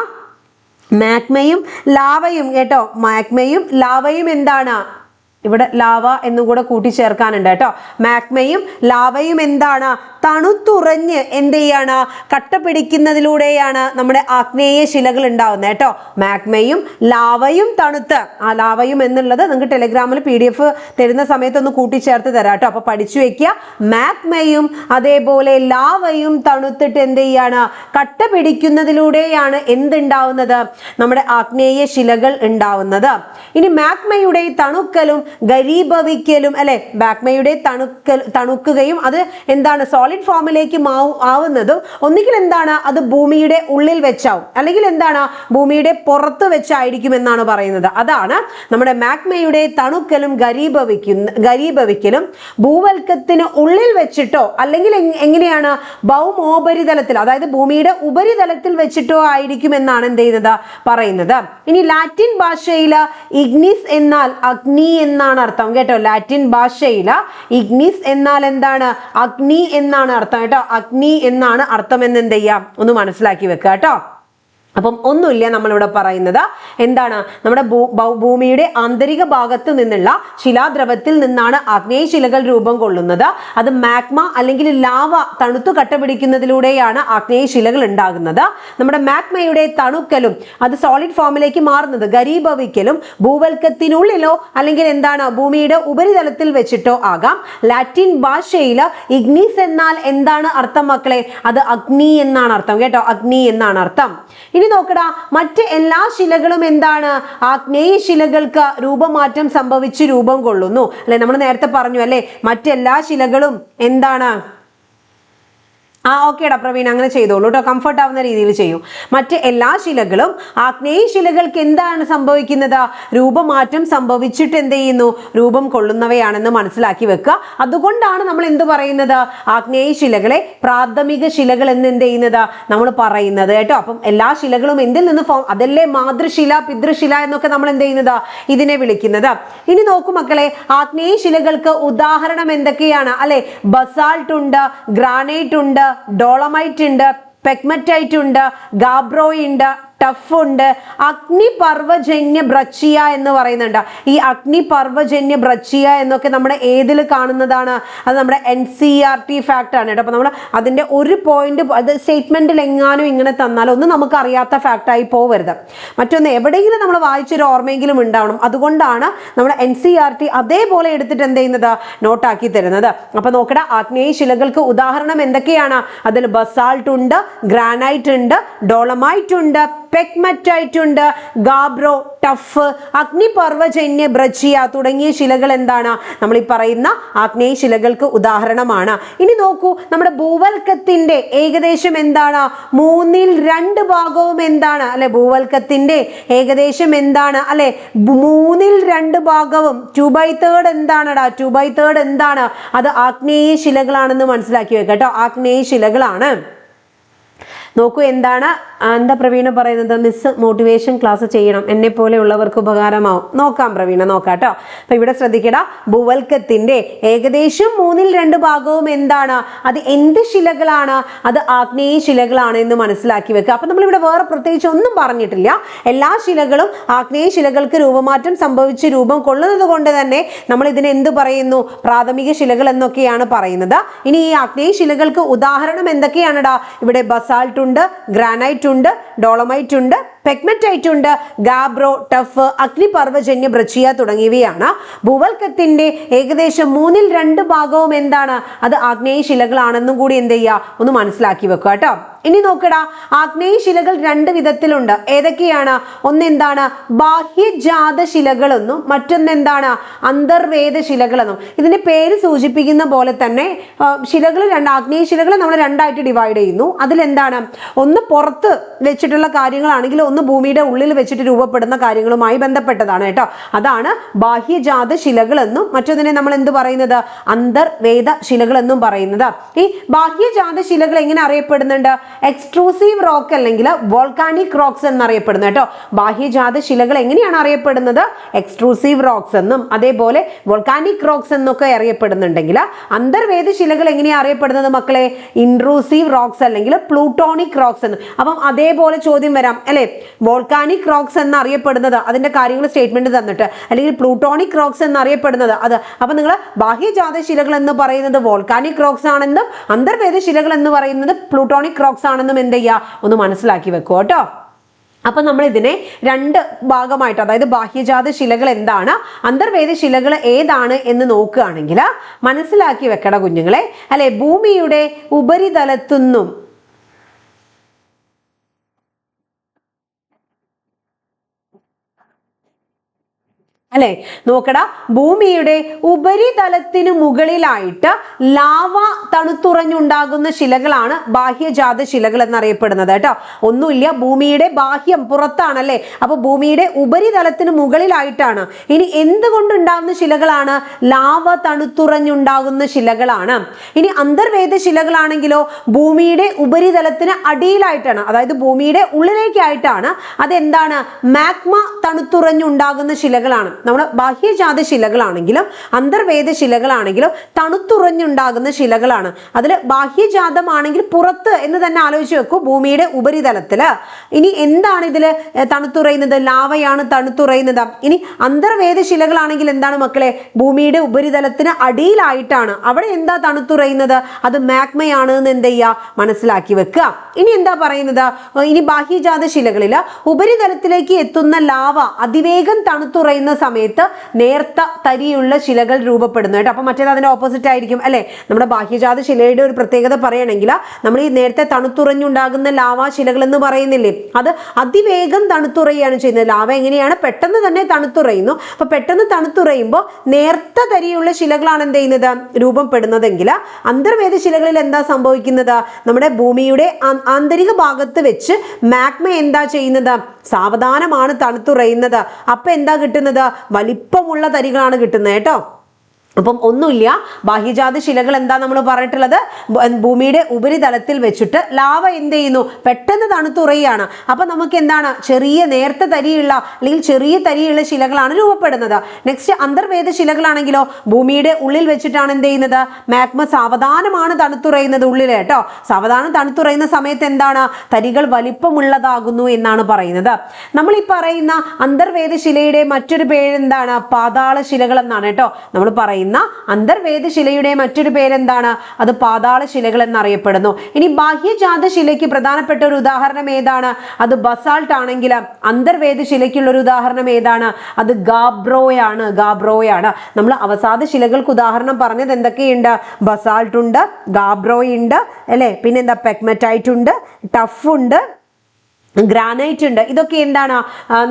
[SPEAKER 1] മാഗ്മയും ലാവയും കേട്ടോ. മാഗ്മയും ലാവയും എന്താണ്? ഇവിടെ ലാവ എന്നും കൂടെ കൂട്ടിച്ചേർക്കാനുണ്ട് കേട്ടോ. മാഗ്മയും ലാവയും എന്താണ്? തണുത്തുറഞ്ഞ് എന്ത് ചെയ്യാണ് കട്ട പിടിക്കുന്നതിലൂടെയാണ് നമ്മുടെ ആഗ്നേയ ശിലകൾ ഉണ്ടാവുന്നത് കേട്ടോ. മാഗ്മയും ലാവയും തണുത്ത്. ആ ലാവയും എന്നുള്ളത് നിങ്ങൾക്ക് ടെലിഗ്രാമിൽ പി ഡി എഫ് തരുന്ന സമയത്ത് ഒന്ന് കൂട്ടിച്ചേർത്ത് തരാം കേട്ടോ. അപ്പൊ പഠിച്ചു വെക്കുക. മാഗ്മയും അതേപോലെ ലാവയും തണുത്തിട്ട് എന്ത് ചെയ്യാണ് കട്ട പിടിക്കുന്നതിലൂടെയാണ് എന്തുണ്ടാവുന്നത്? നമ്മുടെ ആഗ്നേയ ശിലകൾ ഉണ്ടാവുന്നത്. ഇനി മാഗ്മയുടെ തണുക്കലും ഗരീഭവിക്കലും അല്ലെ? ബാക്മയുടെ തണുക്കൽ തണുക്കുകയും അത് എന്താണ് സോളിഡ് ഫോമിലേക്ക് ആവുന്നതും ഒന്നുകിൽ എന്താണ് അത് ഭൂമിയുടെ ഉള്ളിൽ വെച്ചാവും. അല്ലെങ്കിൽ എന്താണ് ഭൂമിയുടെ പുറത്ത് വെച്ചായിരിക്കും എന്നാണ് പറയുന്നത്. അതാണ് നമ്മുടെ മാഗ്മയുടെ തണുക്കലും ഗരീഭവിക്കുന്ന ഗരീഭവിക്കലും ഭൂവൽക്കത്തിന് ഉള്ളിൽ വെച്ചിട്ടോ അല്ലെങ്കിൽ എങ്ങനെയാണ് ഭൗമോപരിതലത്തിൽ അതായത് ഭൂമിയുടെ ഉപരിതലത്തിൽ വെച്ചിട്ടോ ആയിരിക്കും എന്നാണ് എന്ത് ചെയ്യുന്നത് പറയുന്നത്. ഇനി ലാറ്റിൻ ഭാഷയിൽ ഇഗ്നിസ് എന്നാൽ അഗ്നി എന്നാണ് അർത്ഥം. കേട്ടോ ലാറ്റിൻ ഭാഷയിൽ ഇഗ്നിസ് എന്നാൽ എന്താണ്? അഗ്നി എന്നാണ് അർത്ഥം. കേട്ടോ അഗ്നി എന്നാണ് അർത്ഥം എന്ന് എന്ത് ചെയ്യാം ഒന്ന് മനസ്സിലാക്കി വെക്കുക കേട്ടോ. അപ്പം ഒന്നുമില്ല നമ്മളിവിടെ പറയുന്നത്. എന്താണ്? നമ്മുടെ ഭൂമിയുടെ ആന്തരിക ഭാഗത്ത് നിന്നുള്ള ശിലാദ്രവത്തിൽ നിന്നാണ് അഗ്നേയ ശിലകൾ രൂപം കൊള്ളുന്നത്. അത് മാഗ്മ അല്ലെങ്കിൽ ലാവ തണുത്തു കട്ടപിടിക്കുന്നതിലൂടെയാണ് അഗ്നേയ ശിലകൾ ഉണ്ടാകുന്നത്. നമ്മുടെ മാഗ്മയുടെ തണുക്കലും അത് സോളിഡ് ഫോമിലേക്ക് മാറുന്നത് ഗരീഭവിക്കലും ഭൂവൽക്കത്തിനുള്ളിലോ അല്ലെങ്കിൽ എന്താണ്? ഭൂമിയുടെ ഉപരിതലത്തിൽ വെച്ചിട്ടോ ആകാം. ലാറ്റിൻ ഭാഷയിൽ ഇഗ്നീസ് എന്നാൽ എന്താണ് അർത്ഥം മക്കളെ? അത് അഗ്നി എന്നാണ് അർത്ഥം. കേട്ടോ? അഗ്നി എന്നാണ് അർത്ഥം. ഇനി നോക്കടാ മറ്റ് എല്ലാ ശിലകളും എന്താണ്? ആഗ്നേയ ശിലകൾക്ക് രൂപമാറ്റം സംഭവിച്ച് രൂപം കൊള്ളുന്നു. അല്ലെ നമ്മൾ നേരത്തെ പറഞ്ഞു അല്ലെ? മറ്റെല്ലാ ശിലകളും എന്താണ്? ആ ഓക്കേടാ പ്രവീൺ അങ്ങനെ ചെയ്തോളൂ കേട്ടോ കംഫർട്ട് ആവുന്ന രീതിയിൽ ചെയ്യൂ. മറ്റ് എല്ലാ ശിലകളും ആഗ്നേയ ശിലകൾക്ക് എന്താണ് സംഭവിക്കുന്നത്? രൂപമാറ്റം സംഭവിച്ചിട്ട് എന്ത് ചെയ്യുന്നു? രൂപം കൊള്ളുന്നവയാണെന്ന് മനസ്സിലാക്കി വെക്കുക. അതുകൊണ്ടാണ് നമ്മൾ എന്ത് പറയുന്നത്? ആഗ്നേയ ശിലകളെ പ്രാഥമിക ശിലകൾ എന്ന് എന്ത് ചെയ്യുന്നത്? നമ്മൾ പറയുന്നത് കേട്ടോ. അപ്പം എല്ലാ ശിലകളും എന്തിൽ നിന്ന് ഫോം അതല്ലേ മാതൃശില പിതൃശില എന്നൊക്കെ നമ്മൾ എന്ത് ചെയ്യുന്നത്? ഇതിനെ വിളിക്കുന്നത്. ഇനി നോക്കൂ മക്കളെ ആഗ്നേയ ശിലകൾക്ക് ഉദാഹരണം എന്തൊക്കെയാണ്? അല്ലെ? ബസാൾട്ട് ഉണ്ട് ഗ്രാനൈറ്റ് ഉണ്ട് ഡോളമൈറ്റ് ഉണ്ട് പെഗ്മറ്റൈറ്റ് ഉണ്ട് ഗാബ്രോ ഉണ്ട് ടഫ് ഉണ്ട് അഗ്നിപർവജന്യ ബ്രച്ചിയ എന്ന് പറയുന്നുണ്ട്. ഈ അഗ്നിപർവജന്യ ബ്രച്ചിയ എന്നൊക്കെ നമ്മുടെ ഏതിൽ കാണുന്നതാണ്? അത് നമ്മുടെ N C R T fact ആണ് കേട്ടോ. അപ്പൊ നമ്മൾ അതിന്റെ ഒരു പോയിന്റ് അത് സ്റ്റേറ്റ്മെന്റിൽ എങ്ങാനും ഇങ്ങനെ തന്നാൽ ഒന്നും നമുക്ക് അറിയാത്ത ഫാക്ട് ആയി പോവരുത്. മറ്റൊന്ന് എവിടെയെങ്കിലും നമ്മൾ വായിച്ചൊരു ഓർമ്മയെങ്കിലും ഉണ്ടാവണം. അതുകൊണ്ടാണ് നമ്മൾ എൻ സി ആർ ടി അതേപോലെ എടുത്തിട്ട് എന്ത് ചെയ്യുന്നത്? നോട്ടാക്കി തരുന്നത്. അപ്പൊ നോക്കട ആഗ്നേയ ശിലകൾക്ക് ഉദാഹരണം എന്തൊക്കെയാണ്? അതിൽ ബസാൾട്ട് ഉണ്ട് ഗ്രാനൈറ്റ് ഉണ്ട് ഡോളമൈറ്റ് ഉണ്ട്. പെക്മറ്റൈറ്റ് ഉണ്ട് ഗാബ്രോ ടഫ് അഗ്നിപർവജന്യ ബ്രജിയ തുടങ്ങിയ ശിലകൾ എന്താണ്? നമ്മൾ ഈ പറയുന്ന ആഗ്നേയ ശിലകൾക്ക് ഉദാഹരണമാണ്. ഇനി നോക്കൂ നമ്മുടെ ഭൂവൽക്കത്തിന്റെ ഏകദേശം എന്താണ്? മൂന്നിൽ രണ്ട് ഭാഗവും എന്താണ്? അല്ലെ ഭൂവൽക്കത്തിന്റെ ഏകദേശം എന്താണ്? അല്ലെ മൂന്നിൽ രണ്ട് ഭാഗവും. ടു ബൈ തേർഡ് എന്താണടാ? ടു ബൈ തേർഡ് എന്താണ്? അത് ആഗ്നേയ ശിലകളാണെന്ന് മനസ്സിലാക്കി വെക്കാം കേട്ടോ. ആഗ്നേയ ശിലകളാണ്. നോക്കൂ എന്താണ് എന്താ പ്രവീണ പറയുന്നത്? മിസ് മോട്ടിവേഷൻ ക്ലാസ് ചെയ്യണം. എന്നെ പോലെയുള്ളവർക്ക് ഉപകാരമാവും. നോക്കാം പ്രവീണ നോക്കാം കേട്ടോ അപ്പൊ ഇവിടെ ശ്രദ്ധിക്കട. ഭൂവൽക്കത്തിന്റെ ഏകദേശം മൂന്നിൽ രണ്ട് ഭാഗവും എന്താണ്? അത് എന്ത് ശിലകളാണ്? അത് ആഗ്നേയ ശിലകളാണ് എന്ന് മനസ്സിലാക്കി വെക്കുക. അപ്പൊ നമ്മളിവിടെ വേറെ പ്രത്യേകിച്ച് ഒന്നും പറഞ്ഞിട്ടില്ല. എല്ലാ ശിലകളും ആഗ്നേയ ശിലകൾക്ക് രൂപമാറ്റം സംഭവിച്ച് രൂപം കൊള്ളുന്നത് കൊണ്ട് തന്നെ നമ്മൾ ഇതിനെ എന്ത് പറയുന്നു? പ്രാഥമിക ശിലകൾ എന്നൊക്കെയാണ് പറയുന്നത്. ഇനി ഈ ആഗ്നേയ ശിലകൾക്ക് ഉദാഹരണം എന്തൊക്കെയാണടാ? ഇവിടെ ബസാൾട്ട് ഉണ്ട് ഗ്രാനൈറ്റ് ഉണ്ട് ഡോളമൈറ്റ് ഉണ്ട്. പെഗ്മറ്റൈറ്റ് ഉണ്ട് ഗാബ്രോ ടഫ് അഗ്നിപർവജന്യ ബ്രച്ചിയ തുടങ്ങിയവയാണ്. ഭൂവൽക്കത്തിന്റെ ഏകദേശം മൂന്നിൽ രണ്ട് ഭാഗവും എന്താണ്? അത് ആഗ്നേയ ശിലകളാണെന്നും കൂടി എന്ത് ചെയ്യുക? ഒന്ന് മനസ്സിലാക്കി വെക്കുക കേട്ടോ. ഇനി നോക്കടാ ആഗ്നേയ ശിലകൾ രണ്ട് വിധത്തിലുണ്ട്. ഏതൊക്കെയാണ്? ഒന്ന് ഒന്നെന്താണ് ബാഹ്യജാത ശിലകളെന്നും മറ്റൊന്നെന്താണ്? അന്തർവേദ ശിലകളെന്നും. ഇതിന്റെ പേര് സൂചിപ്പിക്കുന്ന പോലെ തന്നെ ശിലകൾ രണ്ട് ആഗ്നേയ ശിലകൾ നമ്മൾ രണ്ടായിട്ട് ഡിവൈഡ് ചെയ്യുന്നു. അതിലെന്താണ്? ഒന്ന് പുറത്ത് വെച്ചിട്ടുള്ള കാര്യങ്ങളാണെങ്കിൽ ഒന്ന് ഭൂമിയുടെ ഉള്ളിൽ വെച്ചിട്ട് രൂപപ്പെടുന്ന കാര്യങ്ങളുമായി ബന്ധപ്പെട്ടതാണ് കേട്ടോ. അതാണ് ബാഹ്യജാത ശിലകൾ എന്നും മറ്റൊന്നിനെ നമ്മൾ എന്ത് പറയുന്നത്? അന്തർവേദ ശിലകൾ എന്നും പറയുന്നത്. ഈ ബാഹ്യജാത ശിലകൾ എങ്ങനെ അറിയപ്പെടുന്നുണ്ട്? എക്സ്ട്രൂസീവ് റോക്ക് അല്ലെങ്കിൽ വോൾക്കാനിക് റോക്സ് എന്നറിയപ്പെടുന്നു കേട്ടോ. ബാഹ്യജാത ശിലകൾ എങ്ങനെയാണ് അറിയപ്പെടുന്നത്? എക്സ്ട്രൂസീവ് റോക്സ് എന്നും അതേപോലെ വോൾക്കാനിക് റോക്സ് എന്നൊക്കെ അറിയപ്പെടുന്നുണ്ടെങ്കിൽ അന്തർവേദ ശിലകൾ എങ്ങനെയാണ് അറിയപ്പെടുന്നത് മക്കളെ? ഇൻട്രൂസീവ് റോക്സ് അല്ലെങ്കിൽ പ്ലൂട്ടോണിക് റോക്സ് എന്ന്. അപ്പം അതേപോലെ ചോദ്യം വരാം. അല്ലെ? വോൾക്കാനിക് റോക്സ് എന്നറിയപ്പെടുന്നത് അതിന്റെ കാര്യങ്ങൾ സ്റ്റേറ്റ്മെന്റ് തന്നിട്ട് അല്ലെങ്കിൽ പ്ലൂട്ടോണിക് റോക്സ് എന്നറിയപ്പെടുന്നത് അത്. അപ്പൊ നിങ്ങൾ ബാഹ്യജാത ശിലകൾ എന്ന് പറയുന്നത് വോൾക്കാനിക് റോക്സ് ആണെന്നും അന്തർവേദ ശിലകൾ എന്ന് പറയുന്നത് പ്ലൂട്ടോണിക് റോക്സ് ആണെന്നും എന്ത് ചെയ്യുക ഒന്ന് മനസ്സിലാക്കി വെക്കുക കേട്ടോ. അപ്പൊ നമ്മൾ ഇതിനെ രണ്ട് ഭാഗമായിട്ട് അതായത് ബാഹ്യജാത ശിലകൾ എന്താണ് അന്തർവേദ ശിലകൾ ഏതാണ് എന്ന് നോക്കുകയാണെങ്കിൽ മനസ്സിലാക്കി വെക്കണ കുഞ്ഞുങ്ങളെ. അല്ലെ ഭൂമിയുടെ ഉപരിതലത്തുനിന്നും അല്ലെ? നോക്കടാ ഭൂമിയുടെ ഉപരിതലത്തിന് മുകളിലായിട്ട് ലാവ തണുത്തുറഞ്ഞുണ്ടാകുന്ന ശിലകളാണ് ബാഹ്യജാത ശിലകൾ എന്നറിയപ്പെടുന്നത് കേട്ടോ. ഒന്നുമില്ല ഭൂമിയുടെ ബാഹ്യം പുറത്താണല്ലേ? അപ്പൊ ഭൂമിയുടെ ഉപരിതലത്തിന് മുകളിലായിട്ടാണ്. ഇനി എന്തുകൊണ്ടുണ്ടാകുന്ന ശിലകളാണ്? ലാവ തണുത്തുറഞ്ഞുണ്ടാകുന്ന ശിലകളാണ്. ഇനി അന്തർവേദ ശിലകളാണെങ്കിലോ ഭൂമിയുടെ ഉപരിതലത്തിന് അടിയിലായിട്ടാണ്. അതായത് ഭൂമിയുടെ ഉള്ളിലേക്കായിട്ടാണ്. അതെന്താണ്? മാഗ്മ തണുത്തുറഞ്ഞുണ്ടാകുന്ന ശിലകളാണ്. നമ്മുടെ ബാഹ്യജാത ശിലകളാണെങ്കിലും അന്തർവേദ ശിലകളാണെങ്കിലും തണുത്തുറഞ്ഞുണ്ടാകുന്ന ശിലകളാണ്. അതിൽ ബാഹ്യജാതമാണെങ്കിൽ പുറത്ത് എന്ന് തന്നെ ആലോചിച്ച് വെക്കൂ. ഭൂമിയുടെ ഉപരിതലത്തിൽ. ഇനി എന്താണ് ഇതിൽ തണുത്തുറയുന്നത്? ലാവയാണ് തണുത്തുറയുന്നത്. ഇനി അന്തർവേദ ശിലകളാണെങ്കിൽ എന്താണ് മക്കളെ? ഭൂമിയുടെ ഉപരിതലത്തിന് അടിയിലായിട്ടാണ്. അവിടെ എന്താ തണുത്തുറയുന്നത്? അത് മാഗ്മയാണ് എന്ന് എന്ത് ചെയ്യുക? മനസ്സിലാക്കി വെക്കുക. ഇനി എന്താ പറയുന്നത്? ഇനി ബാഹ്യജാത ശിലകളിൽ ഉപരിതലത്തിലേക്ക് എത്തുന്ന ലാവ അതിവേഗം തണുത്തുറയുന്ന സമയത്ത് നേർത്ത തരിയുള്ള ശിലകൾ രൂപപ്പെടുന്നു കേട്ടോ. അപ്പൊ മറ്റേത് അതിന്റെ ഓപ്പോസിറ്റ് ആയിരിക്കും അല്ലേ? നമ്മുടെ ബാഹ്യജാത ശിലയുടെ ഒരു പ്രത്യേകത പറയണമെങ്കിൽ നമ്മൾ ഈ നേരത്തെ തണുത്തുറഞ്ഞുണ്ടാകുന്ന ലാവാ ശിലകൾ എന്ന് പറയുന്നില്ലേ? അത് അതിവേഗം തണുത്തുറയാണ് ചെയ്യുന്നത്. ലാവ എങ്ങനെയാണ്? പെട്ടെന്ന് തന്നെ തണുത്തുറയുന്നു. അപ്പൊ പെട്ടെന്ന് തണുത്തുറയുമ്പോൾ നേർത്ത തരിയുള്ള ശിലകളാണ് എന്ത് ചെയ്യുന്നത്? രൂപപ്പെടുന്നതെങ്കിൽ അന്തർവേദ ശിലകളിൽ എന്താ സംഭവിക്കുന്നത്? നമ്മുടെ ഭൂമിയുടെ ആന്തരിക ഭാഗത്ത് വെച്ച് മാഗ്മ എന്താ ചെയ്യുന്നത്? സാവധാനമാണ് തണുത്തുറയുന്നത്. അപ്പൊ എന്താ കിട്ടുന്നത്? വലിപ്പമുള്ള തരികളാണ് കിട്ടുന്നത് കേട്ടോ. അപ്പം ഒന്നുമില്ല. ബാഹ്യജാത ശിലകൾ എന്താ നമ്മൾ പറഞ്ഞിട്ടുള്ളത്? ഭൂമിയുടെ ഉപരിതലത്തിൽ വെച്ചിട്ട് ലാവ എന്ത് ചെയ്യുന്നു? പെട്ടെന്ന് തണുത്തുറയാണ് അപ്പൊ നമുക്ക് എന്താണ്? ചെറിയ നേർത്ത തരിയുള്ള അല്ലെങ്കിൽ ചെറിയ തരിയുള്ള ശിലകളാണ് രൂപപ്പെടുന്നത്. നെക്സ്റ്റ് അന്തർവേദ ശിലകളാണെങ്കിലോ ഭൂമിയുടെ ഉള്ളിൽ വെച്ചിട്ടാണ് എന്ത് ചെയ്യുന്നത്? മാഗ്മ സാവധാനമാണ് തണുത്തുറയുന്നത് ഉള്ളിൽ കേട്ടോ. സാവധാനം തണുത്തുറയുന്ന സമയത്ത് എന്താണ്? തരികൾ വലിപ്പമുള്ളതാകുന്നു എന്നാണ് പറയുന്നത്. നമ്മൾ ഈ പറയുന്ന അന്തർവേദ ശിലയുടെ മറ്റൊരു പേര് എന്താണ് പാതാള ശിലകൾ എന്നാണ് കേട്ടോ നമ്മൾ പറയുന്ന അന്തർവേദശിലയുടെ മറ്റൊരു പേരെന്താണ്? അത് പാതാള ശിലകൾ എന്നറിയപ്പെടുന്നു ഇനി ബാഹ്യജാതശിലയ്ക്ക് പ്രധാനപ്പെട്ട ഒരു ഉദാഹരണം ഏതാണ്? അത് ബസാൾട്ട് ആണെങ്കിൽ അന്തർവേദ ശിലയ്ക്കുള്ള ഒരു ഉദാഹരണം ഏതാണ്? അത് ഗാബ്രോയാണ് ഗാബ്രോയാണ്. നമ്മൾ അവസാദ ശിലകൾക്ക് ഉദാഹരണം പറഞ്ഞത് എന്തൊക്കെയുണ്ട്? ബസാൾട്ട് ഉണ്ട് ഗാബ്രോയുണ്ട് അല്ലേ? പിന്നെന്താ പെക്മറ്റൈറ്റ് ഉണ്ട് ടഫ് ഉണ്ട് ഗ്രാനൈറ്റ് ഉണ്ട്. ഇതൊക്കെ എന്താണ്?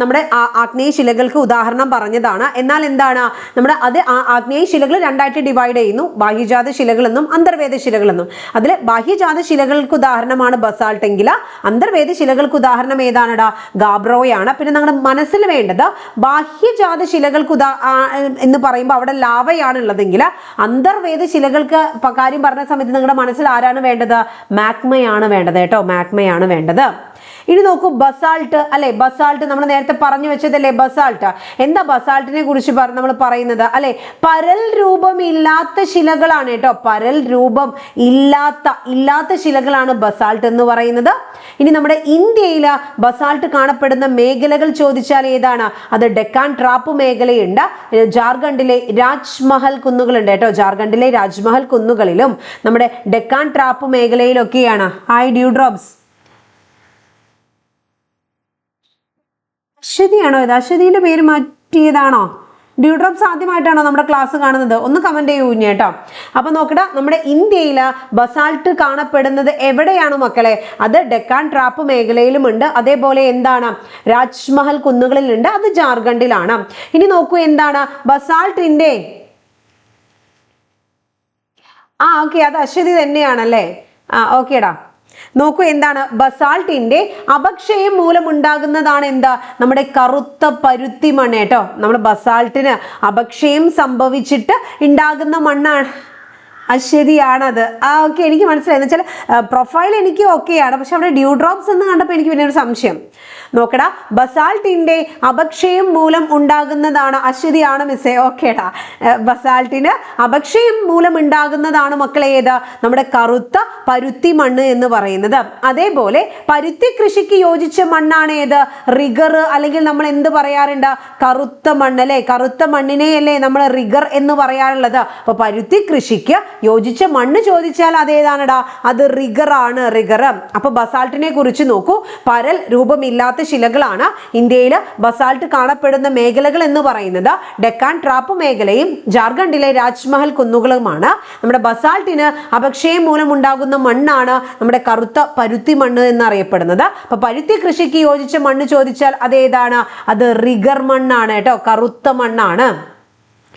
[SPEAKER 1] നമ്മുടെ ആഗ്നേയ ശിലകൾക്ക് ഉദാഹരണം പറഞ്ഞതാണ്. എന്നാൽ എന്താണ്? നമ്മുടെ അത് ആഗ്നേയ ശിലകൾ രണ്ടായിട്ട് ഡിവൈഡ് ചെയ്യുന്നു. ബാഹ്യജാത ശിലകളെന്നും അന്തർവേദ ശിലകളെന്നും. അതിൽ ബാഹ്യജാത ശിലകൾക്ക് ഉദാഹരണമാണ് ബസാൾട്ട് എങ്കിൽ അന്തർവേദ ശിലകൾക്ക് ഉദാഹരണം ഏതാണടാ? ഗാബ്രോയാണ് പിന്നെ നമ്മുടെ മനസ്സിൽ വേണ്ടത് ബാഹ്യജാത ശിലകൾക്ക് ഉദാ എന്ന് പറയുമ്പോൾ അവിടെ ലാവയാണ് ഉള്ളതെങ്കിൽ അന്തർവേദ ശിലകൾക്ക് കാര്യം പറഞ്ഞ സമയത്ത് നിങ്ങളുടെ മനസ്സിൽ ആരാണ് വേണ്ടത്? മാഗ്മയാണ് വേണ്ടത് കേട്ടോ. മാഗ്മയാണ് വേണ്ടത്. ഇനി നോക്കൂ ബസാൾട്ട് അല്ലെ ബസാൾട്ട് നമ്മൾ നേരത്തെ പറഞ്ഞു വെച്ചതല്ലേ ബസാൾട്ട് എന്താ ബസാൾട്ടിനെ കുറിച്ച് നമ്മൾ പറയുന്നത്? അല്ലെ പരൽ രൂപം ഇല്ലാത്ത ശിലകളാണ് കേട്ടോ. പരൽ രൂപം ഇല്ലാത്ത ഇല്ലാത്ത ശിലകളാണ് ബസാൾട്ട് എന്ന് പറയുന്നത്. ഇനി നമ്മുടെ ഇന്ത്യയിൽ ബസാൾട്ട് കാണപ്പെടുന്ന മേഖലകൾ ചോദിച്ചാൽ ഏതാണ്? അത് ഡെക്കാൻ ട്രാപ്പ് മേഖലയുണ്ട്. ജാർഖണ്ഡിലെ രാജ്മഹൽ കുന്നുകളുണ്ട് കേട്ടോ. ജാർഖണ്ഡിലെ രാജ്മഹൽ കുന്നുകളിലും നമ്മുടെ ഡെക്കാൻ ട്രാപ്പ് മേഖലയിലൊക്കെയാണ്. ഹായ് ഡ്യൂഡ്രോപ്സ് അശ്വതിയാണോ ഇത്? അശ്വതിന്റെ പേര് മാറ്റിയതാണോ? ഡ്യൂഡ്രോപ്സ് ആദ്യമായിട്ടാണോ നമ്മുടെ ക്ലാസ് കാണുന്നത്? ഒന്ന് കമന്റ് ചെയ്യൂ കേട്ടോ. അപ്പൊ നോക്കട നമ്മുടെ ഇന്ത്യയിൽ ബസാൾട്ട് കാണപ്പെടുന്നത് എവിടെയാണ് മക്കളെ? അത് ഡെക്കാൻ ട്രാപ്പ് മേഖലയിലുമുണ്ട്. അതേപോലെ എന്താണ്? രാജ്മഹൽ കുന്നുകളിലുണ്ട്. അത് ജാർഖണ്ഡിലാണ്. ഇനി നോക്കൂ എന്താണ്? ബസാൾട്ടിന്റെ ആ ഓക്കെ അത് അശ്വതി തന്നെയാണല്ലേ? ആ ഓക്കേടാ നോക്കൂ എന്താണ്? ബസാൾട്ടിന്റെ അപക്ഷയം മൂലമുണ്ടാകുന്നതാണ് എന്താ? നമ്മുടെ കറുത്ത പരുത്തി മണ്ണ് കേട്ടോ. നമ്മൾ ബസാൾട്ടിന് അപക്ഷയം സംഭവിച്ചിട്ട് ഉണ്ടാകുന്ന മണ്ണാണ്. അശ്വതിയാണത് ആ ഓക്കെ എനിക്ക് മനസ്സിലായി. എന്ന് വെച്ചാൽ പ്രൊഫൈൽ എനിക്ക് ഓക്കെയാണ് പക്ഷെ അവിടെ ഡ്യൂ ഡ്രോപ്സ് എന്ന് കണ്ടപ്പോൾ എനിക്ക് പിന്നെ ഒരു സംശയം. നോക്കടാ ബസാൾട്ടിന്റെ അപക്ഷയം മൂലം ഉണ്ടാകുന്നതാണ് അശ്വതിയാണ് മിസ്സേ. ഓക്കേടാ ബസാൾട്ടിന് അപക്ഷയം മൂലം ഉണ്ടാകുന്നതാണ് മക്കളെ ഏത്? നമ്മുടെ കറുത്ത പരുത്തി മണ്ണ് എന്ന് പറയുന്നത്. അതേപോലെ പരുത്തി കൃഷിക്ക് യോജിച്ച മണ്ണാണ് ഏത്? റിഗർ അല്ലെങ്കിൽ നമ്മൾ എന്ത് പറയാറുണ്ട്? കറുത്ത മണ്ണ് അല്ലേ? കറുത്ത മണ്ണിനെ അല്ലേ നമ്മൾ റിഗർ എന്ന് പറയാറുള്ളത്. അപ്പോൾ പരുത്തി കൃഷിക്ക് യോജിച്ച മണ്ണ് ചോദിച്ചാൽ അതേതാണടാ? അത് റിഗർ ആണ് റിഗർ അപ്പൊ ബസാൾട്ടിനെ കുറിച്ച് നോക്കൂ. പരൽ രൂപമില്ലാത്ത ശിലകളാണ് ഇന്ത്യയിൽ ബസാൾട്ട് കാണപ്പെടുന്ന മേഖലകൾ എന്ന് പറയുന്നത്. ഡെക്കാൻ ട്രാപ്പ് മേഖലയും ജാർഖണ്ഡിലെ രാജ്മഹൽ കുന്നുകളുമാണ്. നമ്മുടെ ബസാൾട്ടിന് അപക്ഷയം മൂലം ഉണ്ടാകുന്ന മണ്ണാണ് നമ്മുടെ കറുത്ത പരുത്തി മണ്ണ് എന്നറിയപ്പെടുന്നത്. അപ്പൊ പരുത്തി കൃഷിക്ക് യോജിച്ച മണ്ണ് ചോദിച്ചാൽ അതേതാണ്? അത് റിഗർ മണ്ണാണ് കേട്ടോ കറുത്ത മണ്ണാണ്.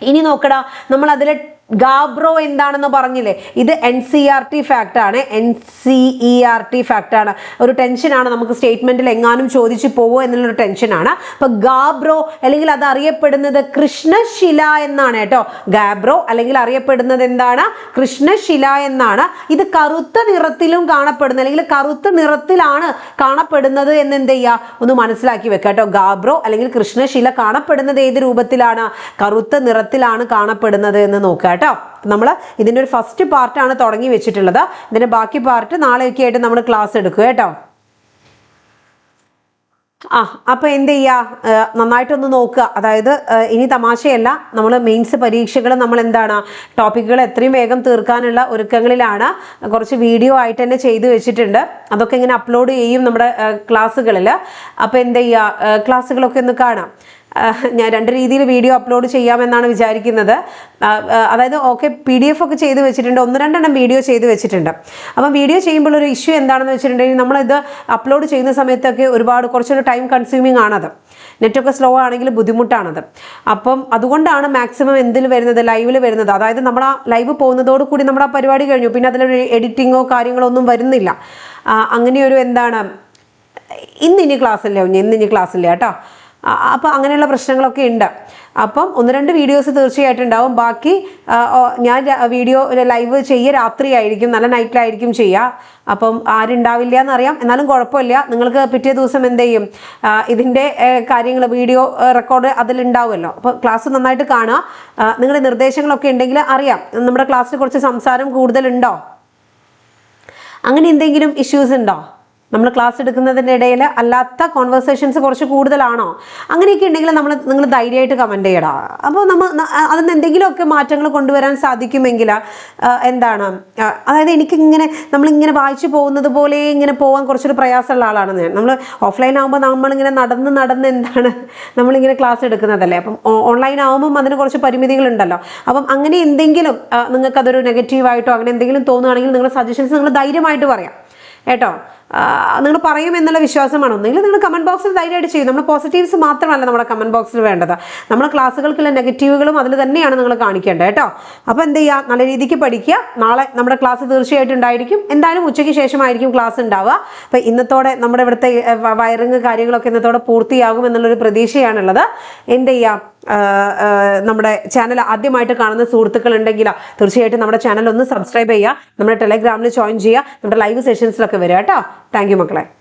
[SPEAKER 1] ഇനി നോക്കടാ നമ്മൾ അതിലെ ഗാബ്രോ എന്താണെന്ന് പറഞ്ഞില്ലേ? ഇത് N C R T fact ആണ്. N C E R T fact ആണ്. ഒരു ടെൻഷനാണ് നമുക്ക് സ്റ്റേറ്റ്മെന്റിൽ എങ്ങാനും ചോദിച്ചു പോവോ എന്നുള്ളൊരു ടെൻഷനാണ് അപ്പൊ ഗാബ്രോ അല്ലെങ്കിൽ അത് അറിയപ്പെടുന്നത് കൃഷ്ണശില എന്നാണ് കേട്ടോ. ഗാബ്രോ അല്ലെങ്കിൽ അറിയപ്പെടുന്നത് എന്താണ്? കൃഷ്ണശില എന്നാണ്. ഇത് കറുത്ത നിറത്തിലും കാണപ്പെടുന്നത്. അല്ലെങ്കിൽ കറുത്ത നിറത്തിലാണ് കാണപ്പെടുന്നത് എന്ന് എന്ത് ചെയ്യുക ഒന്ന് മനസ്സിലാക്കി വെക്കുക കേട്ടോ. ഗാബ്രോ അല്ലെങ്കിൽ കൃഷ്ണശില കാണപ്പെടുന്നത് ഏത് രൂപത്തിലാണ്? കറുത്ത നിറത്തിലാണ് കാണപ്പെടുന്നത് എന്ന് നോക്കുക കേട്ടോ. നമ്മൾ ഇതിന്റെ ഒരു ഫസ്റ്റ് പാർട്ടാണ് തുടങ്ങി വെച്ചിട്ടുള്ളത്. ഇതിന്റെ ബാക്കി പാർട്ട് നാളെയൊക്കെ ആയിട്ട് നമ്മൾ ക്ലാസ് എടുക്കുക കേട്ടോ. ആ അപ്പൊ എന്ത് ചെയ്യുക നന്നായിട്ടൊന്ന് നോക്കുക. അതായത് ഇനി തമാശയല്ല. നമ്മൾ മെയിൻസ് പരീക്ഷകൾ നമ്മൾ എന്താണ് ടോപ്പിക്കുകൾ എത്രയും വേഗം തീർക്കാനുള്ള ഒരുക്കങ്ങളിലാണ് കുറച്ച് വീഡിയോ ആയിട്ട് തന്നെ ചെയ്തു വെച്ചിട്ടുണ്ട്. അതൊക്കെ ഇങ്ങനെ അപ്ലോഡ് ചെയ്യും നമ്മുടെ ക്ലാസ്സുകളിൽ അപ്പോൾ എന്ത് ചെയ്യുക ക്ലാസ്സുകളൊക്കെ ഒന്ന് കാണാം. ഞാൻ രണ്ട് രീതിയിൽ വീഡിയോ അപ്ലോഡ് ചെയ്യാമെന്നാണ് വിചാരിക്കുന്നത്. അതായത് ഓക്കെ പി ഡി എഫ് ഒക്കെ ചെയ്ത് വെച്ചിട്ടുണ്ട്. ഒന്ന് രണ്ടെണ്ണം വീഡിയോ ചെയ്ത് വെച്ചിട്ടുണ്ട്. അപ്പം വീഡിയോ ചെയ്യുമ്പോൾ ഒരു ഇഷ്യൂ എന്താണെന്ന് വെച്ചിട്ടുണ്ടെങ്കിൽ നമ്മളിത് അപ്ലോഡ് ചെയ്യുന്ന സമയത്തൊക്കെ ഒരുപാട് കുറച്ചൊരു ടൈം കൺസ്യൂമിങ് ആണത്. നെറ്റൊക്കെ സ്ലോ ആണെങ്കിൽ ബുദ്ധിമുട്ടാണത്. അപ്പം അതുകൊണ്ടാണ് മാക്സിമം എന്തിൽ വരുന്നത്? ലൈവിൽ വരുന്നത്. അതായത് നമ്മൾ ആ ലൈവ് പോകുന്നതോട് കൂടി നമ്മുടെ ആ പരിപാടി കഴിഞ്ഞു. പിന്നെ അതിലൊരു എഡിറ്റിങ്ങോ കാര്യങ്ങളോ ഒന്നും വരുന്നില്ല. അങ്ങനെയൊരു എന്താണ്? ഇന്നിനി ക്ലാസ്സില്ല ഇന്നിനി ഇല്ല കുഞ്ഞ് ക്ലാസ് ഇല്ല കേട്ടോ. അപ്പോൾ അങ്ങനെയുള്ള പ്രശ്നങ്ങളൊക്കെ ഉണ്ട്. അപ്പം ഒന്ന് രണ്ട് വീഡിയോസ് തീർച്ചയായിട്ടും ഉണ്ടാവും. ബാക്കി ഞാൻ വീഡിയോ ലൈവ് ചെയ്യുക രാത്രിയായിരിക്കും. നല്ല നൈറ്റിലായിരിക്കും ചെയ്യുക അപ്പം ആരുണ്ടാവില്ല എന്നറിയാം എന്നാലും കുഴപ്പമില്ല. നിങ്ങൾക്ക് പിറ്റേ ദിവസം എന്ത് ചെയ്യും? ഇതിന്റെ കാര്യങ്ങൾ വീഡിയോ റെക്കോർഡ് അതിലുണ്ടാവുമല്ലോ. അപ്പോൾ ക്ലാസ് നന്നായിട്ട് കാണുക. നിങ്ങളുടെ നിർദ്ദേശങ്ങളൊക്കെ ഉണ്ടെങ്കിൽ അറിയാം. നമ്മുടെ ക്ലാസ്സിൽ കുറച്ച് സംസാരം കൂടുതലുണ്ടോ? അങ്ങനെ എന്തെങ്കിലും ഇഷ്യൂസ് ഉണ്ടോ? നമ്മൾ ക്ലാസ് എടുക്കുന്നതിന്റെ ഇടയിൽ അല്ലാത്ത കോൺവെർസേഷൻസ് കുറച്ച് കൂടുതലാണോ? അങ്ങനെയൊക്കെ ഉണ്ടെങ്കിൽ നമ്മൾ നിങ്ങൾ ധൈര്യമായിട്ട് കമന്റ് ചെയ്യടാ. അപ്പോൾ നമ്മൾ അതിന് എന്തെങ്കിലുമൊക്കെ മാറ്റങ്ങൾ കൊണ്ടുവരാൻ സാധിക്കുമെങ്കിൽ എന്താണ്? അതായത് എനിക്കിങ്ങനെ നമ്മളിങ്ങനെ വായിച്ചു പോകുന്നത് പോലെ ഇങ്ങനെ പോകാൻ കുറച്ചൊരു പ്രയാസമുള്ള ആളാണ് ഞാൻ. നമ്മൾ ഓഫ്ലൈൻ ആകുമ്പോൾ നമ്മളിങ്ങനെ നടന്ന് നടന്ന് എന്താണ് നമ്മളിങ്ങനെ ക്ലാസ് എടുക്കുന്നതല്ലേ? അപ്പം ഓൺലൈൻ ആകുമ്പം അതിന് കുറച്ച് പരിമിതികളുണ്ടല്ലോ. അപ്പം അങ്ങനെ എന്തെങ്കിലും നിങ്ങൾക്കതൊരു നെഗറ്റീവായിട്ടോ അങ്ങനെ എന്തെങ്കിലും തോന്നുകയാണെങ്കിൽ നിങ്ങളുടെ സജഷൻസ് നിങ്ങൾ ധൈര്യമായിട്ട് പറയാം. കേട്ടോ? നിങ്ങൾ പറയും എന്നുള്ള വിശ്വാസമാണ്. ഒന്നെങ്കിൽ നിങ്ങൾ കമന്റ് ബോക്സിൽ ധൈര്യമായിട്ട് ചെയ്യും. നമ്മൾ പോസിറ്റീവ്സ് മാത്രമല്ല നമ്മുടെ കമന്റ് ബോക്സിൽ വേണ്ടത്. നമ്മൾ ക്ലാസ്സുകൾക്കുള്ള നെഗറ്റീവുകളും അതിൽ തന്നെയാണ് നിങ്ങൾ കാണിക്കേണ്ടത് കേട്ടോ. അപ്പോൾ എന്ത് ചെയ്യുക? നല്ല രീതിക്ക് പഠിക്കുക. നാളെ നമ്മുടെ ക്ലാസ് തീർച്ചയായിട്ടും ഉണ്ടായിരിക്കും. എന്തായാലും ഉച്ചയ്ക്ക് ശേഷമായിരിക്കും ക്ലാസ് ഉണ്ടാവുക. അപ്പോൾ ഇന്നത്തോടെ നമ്മുടെ ഇവിടുത്തെ വയറിങ് കാര്യങ്ങളൊക്കെ ഇന്നത്തോടെ പൂർത്തിയാകും എന്നുള്ളൊരു പ്രതീക്ഷയാണുള്ളത്. എന്ത് ചെയ്യുക? നമ്മുടെ ചാനൽ ആദ്യമായിട്ട് കാണുന്ന സുഹൃത്തുക്കൾ ഉണ്ടെങ്കിൽ തീർച്ചയായിട്ടും നമ്മുടെ ചാനൽ ഒന്ന് സബ്സ്ക്രൈബ് ചെയ്യുക നമ്മുടെ ടെലഗ്രാമിൽ ജോയിൻ ചെയ്യുക നമ്മുടെ ലൈവ് സെഷൻസിലൊക്കെ വരിക കേട്ടോ. താങ്ക് മക്കളെ.